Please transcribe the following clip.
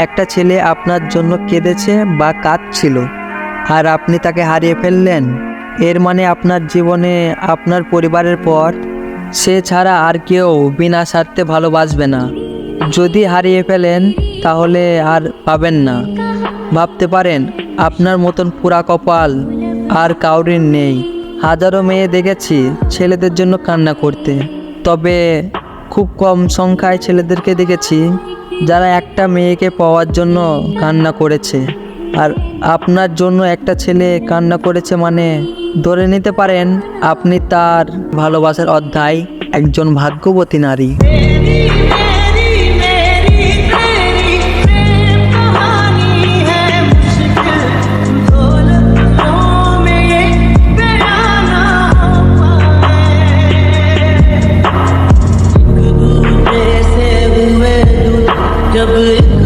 একটা ছেলে আপনার জন্য কেঁদেছে বা কাঁদছিল আর আপনি তাকে হারিয়ে ফেললেন। এর মানে আপনার জীবনে, আপনার পরিবারের পর সে ছাড়া আর কেউ বিনা স্বার্থে ভালোবাসবে না। যদি হারিয়ে ফেলেন, তাহলে আর পাবেন না। ভাবতে পারেন, আপনার মতন পুরা কপাল আর কাউরির নেই। হাজারো মেয়ে দেখেছি ছেলেদের জন্য কান্না করতে। তবে খুব কম সংখ্যায় ছেলেদেরকে দেখেছি, যারা একটা মেয়েকে পাওয়ার জন্য কান্না করেছে। আর আপনার জন্য একটা ছেলে কান্না করেছে মানে ধরে নিতে পারেন আপনি তার ভালোবাসার অধ্যায় একজন ভাগ্যবতী নারী। जब